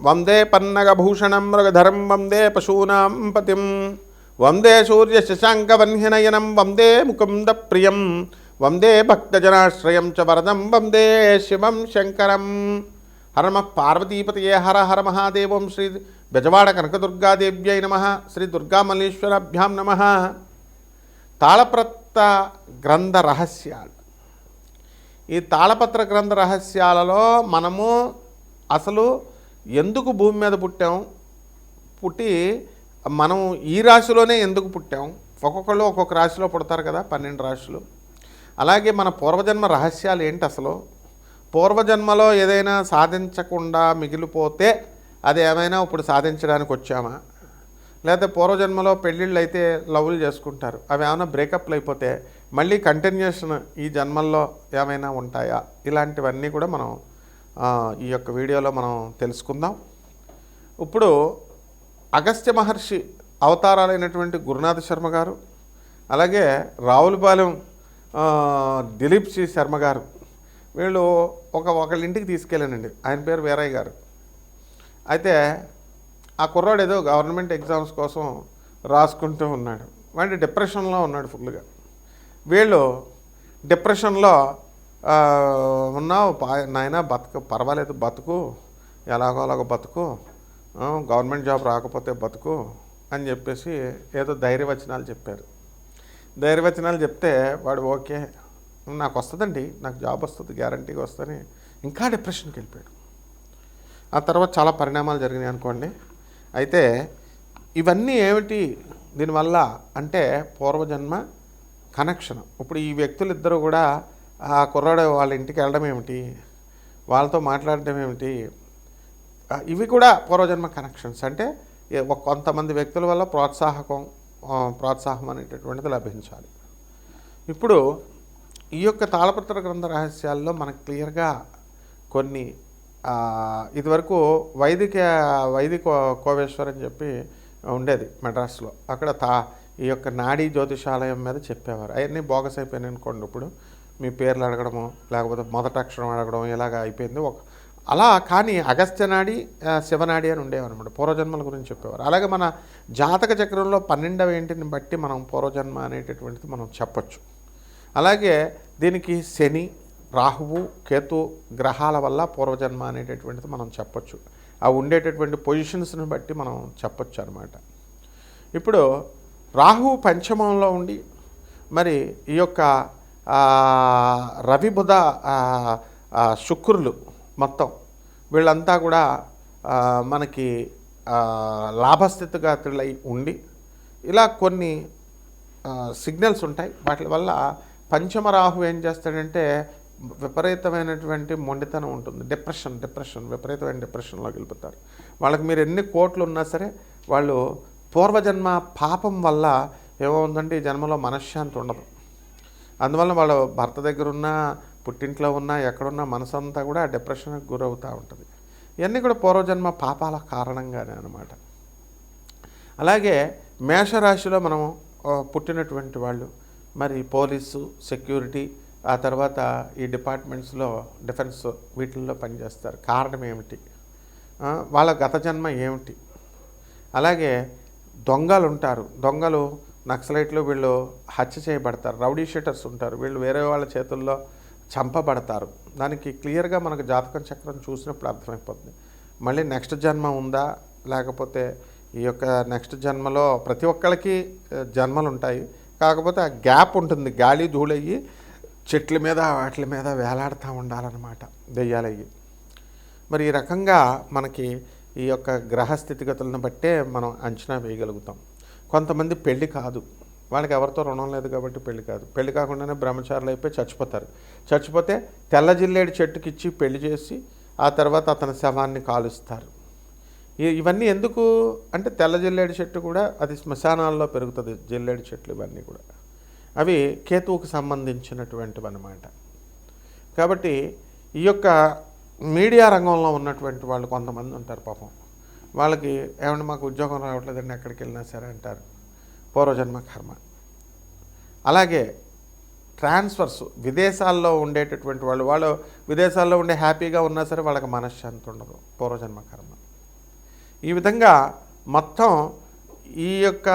వందే పన్నగభూషణం మృగధరం వందే పశూనాం పతిం. వందే సూర్య శశాంకవన్యనయనం వందే ముకుంద ప్రియం వందే భక్తజనాశ్రయం చ వరదం వందే శివం శంకరం. హరమ పార్వతీపతయే హర హర మహాదేవం శ్రీ బెజవాడ కనకదుర్గాదేవ్యై నమ. శ్రీ దుర్గామల్లేశ్వరాభ్యాం నమ. తాళప్రత్త గ్రంథ రహస్యాలు. ఈ తాళపత్ర గ్రంథ రహస్యాలలో మనము అసలు ఎందుకు భూమి మీద పుట్టాం? పుట్టి మనం ఈ రాశిలోనే ఎందుకు పుట్టాం? ఒక్కొక్కళ్ళు ఒక్కొక్క రాశిలో పుడతారు కదా పన్నెండు రాశులు. అలాగే మన పూర్వజన్మ రహస్యాలు ఏంటి అసలు? పూర్వజన్మలో ఏదైనా సాధించకుండా మిగిలిపోతే అది ఏమైనా ఇప్పుడు సాధించడానికి వచ్చామా? లేకపోతే పూర్వజన్మలో పెళ్ళిళ్ళు అయితే లవ్లు చేసుకుంటారు. అవి ఏమైనా బ్రేకప్లు అయిపోతే మళ్ళీ కంటిన్యూషన్ ఈ జన్మల్లో ఏమైనా ఉంటాయా? ఇలాంటివన్నీ కూడా మనం ఈ యొక్క వీడియోలో మనం తెలుసుకుందాం. ఇప్పుడు అగస్త్య మహర్షి అవతారాలైనటువంటి గురునాథ శర్మ గారు అలాగే రావులపాలెం దిలీప్ సి శర్మ గారు వీళ్ళు ఒక ఒకళ్ళ ఇంటికి తీసుకెళ్ళానండి. ఆయన పేరు వీరయ్య గారు. అయితే ఆ కుర్రాడు ఏదో గవర్నమెంట్ ఎగ్జామ్స్ కోసం రాసుకుంటూ ఉన్నాడు. వాడి డిప్రెషన్లో ఉన్నాడు ఫుల్గా వీళ్ళు డిప్రెషన్లో ఉన్నావు పా నాయన బతుకు పర్వాలేదు బతుకు ఎలాగో అలాగో బతుకు గవర్నమెంట్ జాబ్ రాకపోతే బతుకు అని చెప్పేసి ఏదో ధైర్యవచనాలు చెప్పారు. ధైర్యవచనాలు చెప్తే వాడు ఓకే నాకు వస్తుందండి నాకు జాబ్ వస్తుంది గ్యారంటీగా వస్తుంది ఇంకా డిప్రెషన్కి వెళ్ళిపోయాడు. ఆ తర్వాత చాలా పరిణామాలు జరిగినాయి అనుకోండి. అయితే ఇవన్నీ ఏమిటి? దీనివల్ల అంటే పూర్వజన్మ కనెక్షన్. ఇప్పుడు ఈ వ్యక్తులిద్దరూ కూడా ఆ కుర్రాడు వాళ్ళ ఇంటికి వెళ్ళడం ఏమిటి? వాళ్ళతో మాట్లాడడం ఏమిటి? ఇవి కూడా పూర్వజన్మ కనెక్షన్స్. అంటే కొంతమంది వ్యక్తుల వల్ల ప్రోత్సాహకం ప్రోత్సాహం అనేటటువంటిది లభించాలి. ఇప్పుడు ఈ యొక్క తాళపత్ర గ్రంథ రహస్యాల్లో మనకు క్లియర్గా కొన్ని ఇదివరకు వైదిక వైదిక కోవేశ్వర్ అని చెప్పి ఉండేది మెడ్రాస్లో అక్కడ తా ఈ యొక్క నాడీ జ్యోతిషాలయం మీద చెప్పేవారు. అవన్నీ బోగస్ అయిపోయినాయి అనుకోండి ఇప్పుడు. మీ పేర్లు అడగడము లేకపోతే మొదట అక్షరం అడగడం ఇలాగ అయిపోయింది. ఒక అలా కానీ అగస్త్యనాడి శివనాడి అని ఉండేవన్నమాట పూర్వజన్మల గురించి చెప్పేవారు. అలాగే మన జాతక చక్రంలో పన్నెండవ ఇంటిని బట్టి మనం పూర్వజన్మ అనేటటువంటిది మనం చెప్పచ్చు. అలాగే దీనికి శని రాహువు కేతు గ్రహాల వల్ల పూర్వజన్మ అనేటటువంటిది మనం చెప్పొచ్చు. ఆ ఉండేటటువంటి పొజిషన్స్ని బట్టి మనం చెప్పొచ్చు అనమాట ఇప్పుడు రాహు పంచమంలో ఉండి మరి ఈ యొక్క రవి బుధ శుక్రులు మొత్తం వీళ్ళంతా కూడా మనకి లాభస్థితిగా లాభస్థితిగతులై ఉండి ఇలా కొన్ని సిగ్నల్స్ ఉంటాయి. వాటి వల్ల పంచమ రాహు ఏం చేస్తాడంటే విపరీతమైనటువంటి మొండితనం ఉంటుంది. డిప్రెషన్ డిప్రెషన్ విపరీతమైన డిప్రెషన్లోకి వెళ్ళిపోతారు. వాళ్ళకి మీరు ఎన్ని కోట్లు ఉన్నా సరే వాళ్ళు పూర్వజన్మ పాపం వల్ల ఏమవుందంటే ఈ జన్మలో మనశ్శాంతి ఉండదు. అందువల్ల వాళ్ళ భర్త దగ్గర ఉన్న పుట్టింట్లో ఉన్న ఎక్కడున్నా మనసు అంతా కూడా డిప్రెషన్కి గురవుతూ ఉంటుంది. ఇవన్నీ కూడా పూర్వజన్మ పాపాల కారణంగానే అనమాట అలాగే మేషరాశిలో మనం పుట్టినటువంటి వాళ్ళు మరి పోలీసు సెక్యూరిటీ ఆ తర్వాత ఈ డిపార్ట్మెంట్స్లో డిఫెన్స్ వీటిల్లో పనిచేస్తారు. కారణం ఏమిటి? వాళ్ళ గత జన్మ ఏమిటి? అలాగే దొంగలు ఉంటారు దొంగలు నక్సలైట్లు వీళ్ళు హత్య చేయబడతారు. రౌడీ షీటర్స్ ఉంటారు. వీళ్ళు వేరే వాళ్ళ చేతుల్లో చంపబడతారు. దానికి క్లియర్గా మనకు జాతకం చక్రం చూసినప్పుడు అర్థమైపోతుంది. మళ్ళీ నెక్స్ట్ జన్మ ఉందా? లేకపోతే ఈ యొక్క నెక్స్ట్ జన్మలో ప్రతి ఒక్కరికి జన్మలు ఉంటాయి. కాకపోతే ఆ గ్యాప్ ఉంటుంది. గాలి ధూళయ్యి చెట్ల మీద వాటి మీద వేలాడుతూ ఉండాలన్నమాట. దెయ్యాలయ్యి. మరి ఈ రకంగా మనకి ఈ యొక్క గ్రహ స్థితిగతులను బట్టే మనం అంచనా వేయగలుగుతాం. కొంతమంది పెళ్ళి కాదు. వాళ్ళకి ఎవరితో రుణం లేదు కాబట్టి పెళ్ళి కాదు. పెళ్ళి కాకుండానే బ్రహ్మచారులు అయిపోయి చచ్చిపోతారు. చచ్చిపోతే తెల్ల జిల్లేడు చెట్టుకి ఇచ్చి పెళ్ళి చేసి ఆ తర్వాత అతని శవాన్ని కాలుస్తారు. ఇవన్నీ ఎందుకు? అంటే తెల్ల జిల్లేడు చెట్టు కూడా అది శ్మశానాల్లో పెరుగుతుంది. జిల్లేడు చెట్లు ఇవన్నీ కూడా. అవి కేతువుకు సంబంధించినటువంటివి అన్నమాట కాబట్టి ఈ యొక్క మీడియా రంగంలో ఉన్నటువంటి వాళ్ళు కొంతమంది ఉంటారు పాపం. వాళ్ళకి ఏమన్నా మాకు ఉద్యోగం రావట్లేదండి ఎక్కడికి వెళ్ళినా సరే అంటారు. పూర్వజన్మ కర్మ. అలాగే ట్రాన్స్ఫర్స్ విదేశాల్లో ఉండేటటువంటి వాళ్ళు వాళ్ళు విదేశాల్లో ఉండే హ్యాపీగా ఉన్నా సరే వాళ్ళకి మనశ్శాంతి ఉండదు పూర్వజన్మ కర్మ. ఈ విధంగా మొత్తం ఈ యొక్క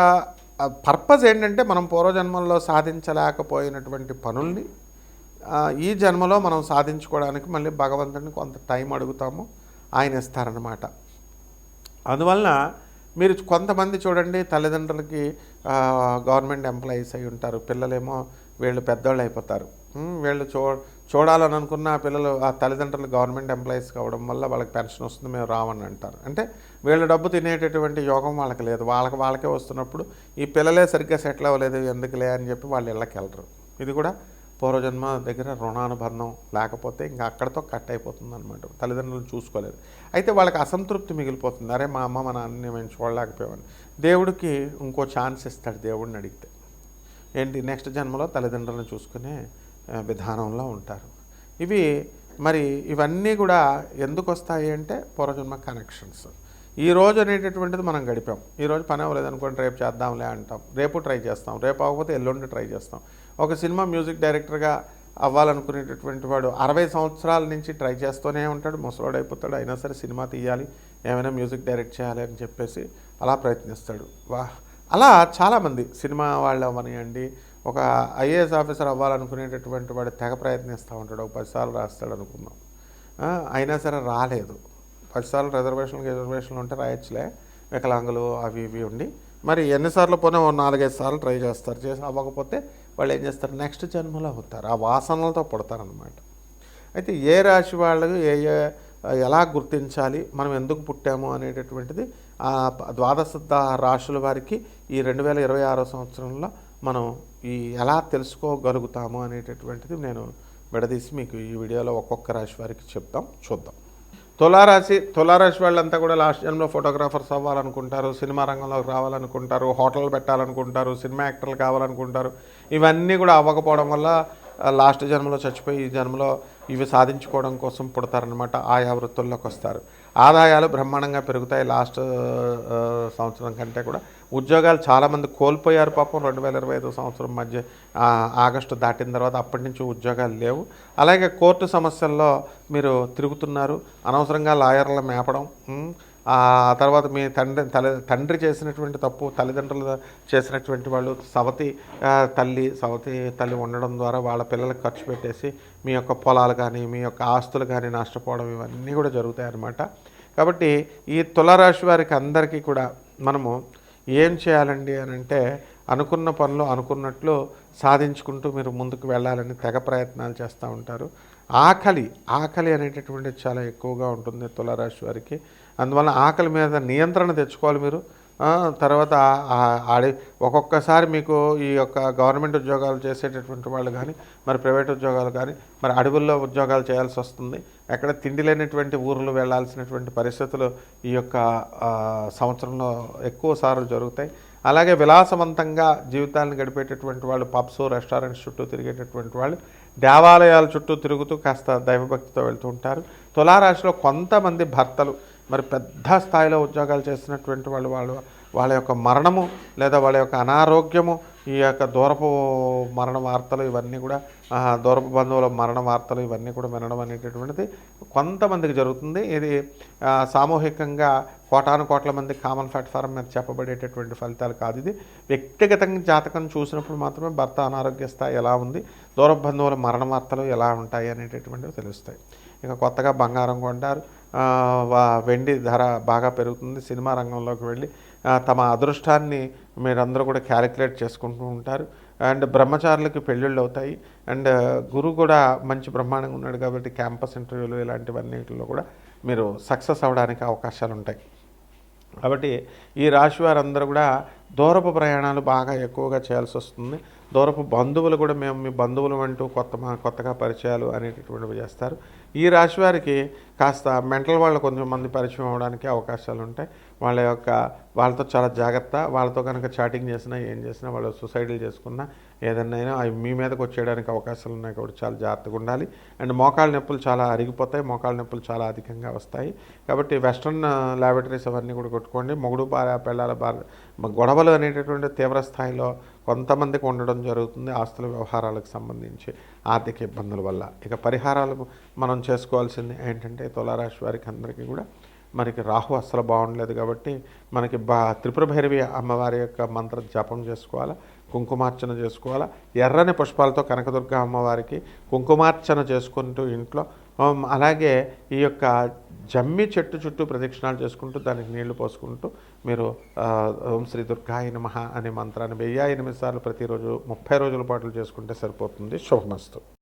పర్పస్ ఏంటంటే మనం పూర్వజన్మల్లో సాధించలేకపోయినటువంటి పనుల్ని ఈ జన్మలో మనం సాధించుకోవడానికి మళ్ళీ భగవంతుడిని కొంత టైం అడుగుతాము ఆయన ఇస్తారనమాట అందువలన మీరు కొంతమంది చూడండి తల్లిదండ్రులకి గవర్నమెంట్ ఎంప్లాయీస్ అయి ఉంటారు. పిల్లలేమో వీళ్ళు పెద్దోళ్ళు అయిపోతారు. వీళ్ళు చూ చూడాలని అనుకున్న పిల్లలు ఆ తల్లిదండ్రులు గవర్నమెంట్ ఎంప్లాయీస్ కావడం వల్ల వాళ్ళకి పెన్షన్ వస్తుంది మేము రావని అంటారు. అంటే వీళ్ళు డబ్బు తినేటటువంటి యోగం వాళ్ళకి లేదు. వాళ్ళకి వాళ్ళకే వస్తున్నప్పుడు ఈ పిల్లలే సరిగ్గా సెటిల్ అవ్వలేదు ఎందుకులే అని చెప్పి వాళ్ళు ఇళ్ళకి వెళ్ళరు. ఇది కూడా పూర్వజన్మ దగ్గర రుణానుబంధం లేకపోతే ఇంకా అక్కడతో కట్ అయిపోతుంది అనమాట తల్లిదండ్రులను చూసుకోలేదు. అయితే వాళ్ళకి అసంతృప్తి మిగిలిపోతుంది. అరే మా అమ్మ మా నాన్నని మేము చూడలేకపోయామని. దేవుడికి ఇంకో ఛాన్స్ ఇస్తాడు దేవుడిని అడిగితే. ఏంటి? నెక్స్ట్ జన్మలో తల్లిదండ్రులను చూసుకునే విధానంలో ఉంటారు. ఇవి మరి ఇవన్నీ కూడా ఎందుకు వస్తాయి అంటే పూర్వజన్మ కనెక్షన్స్. ఈ రోజు అనేటటువంటిది మనం గడిపాం. ఈరోజు పని అవ్వలేదు అనుకోండి రేపు చేద్దాంలే అంటాం. రేపు ట్రై చేస్తాం. రేపు అవ్వకపోతే ఎల్లుండి ట్రై చేస్తాం. ఒక సినిమా మ్యూజిక్ డైరెక్టర్గా అవ్వాలనుకునేటటువంటి వాడు అరవై సంవత్సరాల నుంచి ట్రై చేస్తూనే ఉంటాడు ముసలోడైపోతాడు అయిపోతాడు అయినా సరే సినిమా తీయాలి ఏమైనా మ్యూజిక్ డైరెక్ట్ చేయాలి అని చెప్పేసి అలా ప్రయత్నిస్తాడు. వా అలా చాలామంది సినిమా వాళ్ళు అవ్వనియండి ఒక ఐఏఎస్ ఆఫీసర్ అవ్వాలనుకునేటటువంటి వాడు తెగ ప్రయత్నిస్తూ ఉంటాడు ఒక పదిసార్లు రాస్తాడు అనుకుందాం. అయినా సరే రాలేదు. పదిసార్లు రిజర్వేషన్లు రిజర్వేషన్లు ఉంటే రాయొచ్చులే వికలాంగులు అవి ఇవి ఉండి మరి ఎన్నిసార్లు పోయినా ఓ నాలుగైదు సార్లు ట్రై చేస్తారు చేసి అవ్వకపోతే వాళ్ళు ఏం చేస్తారు? నెక్స్ట్ జన్మలో అవుతారు. ఆ వాసనలతో పుడతారనమాట అయితే ఏ రాశి వాళ్ళు ఏ ఏ ఎలా గుర్తించాలి? మనం ఎందుకు పుట్టాము అనేటటువంటిది ఆ ద్వాదశ రాశుల వారికి ఈ రెండు వేల ఇరవై ఆరో సంవత్సరంలో మనం ఈ ఎలా తెలుసుకోగలుగుతాము అనేటటువంటిది నేను విడదీసి మీకు ఈ వీడియోలో ఒక్కొక్క రాశి వారికి చెప్తాం. చూద్దాం. తులారాశి తులారాశి వాళ్ళంతా కూడా లాస్ట్ జన్మలో ఫోటోగ్రాఫర్స్ అవ్వాలనుకుంటారు సినిమా రంగంలోకి రావాలనుకుంటారు హోటల్ పెట్టాలనుకుంటారు సినిమా యాక్టర్లు కావాలనుకుంటారు. ఇవన్నీ కూడా అవ్వకపోవడం వల్ల లాస్ట్ జన్మలో చచ్చిపోయి ఈ జన్మలో ఇవి సాధించుకోవడం కోసం పుడతారనమాట ఆయా వృత్తుల్లోకి వస్తారు. ఆదాయాలు బ్రహ్మాండంగా పెరుగుతాయి. లాస్ట్ సంవత్సరం కంటే కూడా ఉద్యోగాలు చాలామంది కోల్పోయారు పాపం. రెండు వేల ఇరవై ఐదు సంవత్సరం మధ్య ఆగస్టు దాటిన తర్వాత అప్పటి నుంచి ఉద్యోగాలు లేవు. అలాగే కోర్టు సమస్యల్లో మీరు తిరుగుతున్నారు. అనవసరంగా లాయర్ల మేపడం ఆ తర్వాత మీ తండ్రి తల్లి తండ్రి చేసినటువంటి తప్పు తల్లిదండ్రులు చేసినటువంటి వాళ్ళు సవతి తల్లి సవతి తల్లి ఉండడం ద్వారా వాళ్ళ పిల్లలకు ఖర్చు పెట్టేసి మీ యొక్క పొలాలు కానీ మీ యొక్క ఆస్తులు కానీ నష్టపోవడం ఇవన్నీ కూడా జరుగుతాయి అన్నమాట కాబట్టి ఈ తులారాశి వారికి అందరికీ కూడా మనము ఏం చేయాలండి అని అంటే అనుకున్న పనులు అనుకున్నట్లు సాధించుకుంటూ మీరు ముందుకు వెళ్ళాలని తెగ ప్రయత్నాలు చేస్తూ ఉంటారు. ఆకలి ఆకలి అనేటటువంటిది చాలా ఎక్కువగా ఉంటుంది తులారాశి వారికి. అందువల్ల ఆకలి మీద నియంత్రణ తెచ్చుకోవాలి మీరు. తర్వాత ఆడి ఒక్కొక్కసారి మీకు ఈ యొక్క గవర్నమెంట్ ఉద్యోగాలు చేసేటటువంటి వాళ్ళు కానీ మరి ప్రైవేట్ ఉద్యోగాలు కానీ మరి అడవుల్లో ఉద్యోగాలు చేయాల్సి వస్తుంది. ఎక్కడ తిండి లేనటువంటి ఊర్లు వెళ్ళాల్సినటువంటి పరిస్థితులు ఈ యొక్క సంవత్సరంలో ఎక్కువ సార్లు జరుగుతాయి. అలాగే విలాసవంతంగా జీవితాన్ని గడిపేటటువంటి వాళ్ళు పబ్స్ రెస్టారెంట్స్ చుట్టూ తిరిగేటటువంటి వాళ్ళు దేవాలయాల చుట్టూ తిరుగుతూ కాస్త దైవభక్తితో వెళ్తూ ఉంటారు. తులారాశిలో కొంతమంది భర్తలు మరి పెద్ద స్థాయిలో ఉద్యోగాలు చేసినటువంటి వాళ్ళు వాళ్ళు వాళ్ళ యొక్క మరణము లేదా వాళ్ళ యొక్క అనారోగ్యము ఈ యొక్క దూరపు మరణ వార్తలు ఇవన్నీ కూడా దూరపు బంధువుల మరణ వార్తలు ఇవన్నీ కూడా వినడం అనేటటువంటిది కొంతమందికి జరుగుతుంది. ఇది సామూహికంగా కోటాను కోట్ల మంది కామన్ ప్లాట్ఫారం మీద చెప్పబడేటటువంటి ఫలితాలు కాదు ఇది. వ్యక్తిగతంగా జాతకం చూసినప్పుడు మాత్రమే భర్త అనారోగ్య స్థాయి ఎలా ఉంది దూరపు బంధువుల మరణ వార్తలు ఎలా ఉంటాయి అనేటటువంటివి తెలుస్తాయి. ఇక కొత్తగా బంగారం కొంటారు. వెండి ధర బాగా పెరుగుతుంది. సినిమా రంగంలోకి వెళ్ళి తమ అదృష్టాన్ని మీరందరూ కూడా క్యాలిక్యులేట్ చేసుకుంటూ ఉంటారు. అండ్ బ్రహ్మచారులకి పెళ్ళిళ్ళు అవుతాయి. అండ్ గురువు కూడా మంచి బ్రహ్మాండంగా ఉన్నాడు కాబట్టి క్యాంపస్ ఇంటర్వ్యూలు ఇలాంటివన్నిటిలో కూడా మీరు సక్సెస్ అవ్వడానికి అవకాశాలు ఉంటాయి. కాబట్టి ఈ రాశి వారందరూ కూడా దూరపు ప్రయాణాలు బాగా ఎక్కువగా చేయాల్సి వస్తుంది. దూరపు బంధువులు కూడా మేము మీ బంధువులు అంటూ కొత్త మా కొత్తగా పరిచయాలు అనేటటువంటివి చేస్తారు. ఈ రాశి వారికి కాస్త మెంటల్ వాళ్ళు కొంచెం మంది పరిచయం అవ్వడానికి అవకాశాలు ఉంటాయి. వాళ్ళ యొక్క వాళ్ళతో చాలా జాగ్రత్త వాళ్ళతో కనుక చాటింగ్ చేసినా ఏం చేసినా వాళ్ళు సూసైడ్లు చేసుకున్నా ఏదన్నా అవి మీ మీదకి వచ్చేయడానికి అవకాశాలు ఉన్నాయి కాబట్టి చాలా జాగ్రత్తగా ఉండాలి. అండ్ మోకాళ్ళ నొప్పులు చాలా అరిగిపోతాయి మోకాళ్ళ నొప్పులు చాలా అధికంగా వస్తాయి. కాబట్టి వెస్ట్రన్ ల్యాబొరేటరీస్ అవన్నీ కూడా కొట్టుకోండి. మొగుడు భార్య పిల్లల భార్య గొడవలు అనేటటువంటి తీవ్ర స్థాయిలో కొంతమందికి ఉండడం జరుగుతుంది ఆస్తుల వ్యవహారాలకు సంబంధించి ఆర్థిక ఇబ్బందుల వల్ల. ఇక పరిహారాలు మనం చేసుకోవాల్సింది ఏంటంటే తులారాశి వారికి అందరికీ కూడా మనకి రాహు అస్సలు బాగుండలేదు కాబట్టి మనకి బా త్రిపుర భైరవి అమ్మవారి యొక్క మంత్ర జపం చేసుకోవాలా కుంకుమార్చన చేసుకోవాలా ఎర్రని పుష్పాలతో కనకదుర్గ అమ్మవారికి కుంకుమార్చన చేసుకుంటూ ఇంట్లో అలాగే ఈ యొక్క జమ్మి చెట్టు చుట్టూ ప్రదక్షిణాలు చేసుకుంటూ దానికి నీళ్ళు పోసుకుంటూ మీరు ఓం శ్రీ దుర్గాయ నమః అనే మంత్రాన్ని వెయ్యి ఎనిమిది సార్లు ప్రతిరోజు ముప్పై రోజుల పాటు చేసుకుంటే సరిపోతుంది. శుభమస్తు.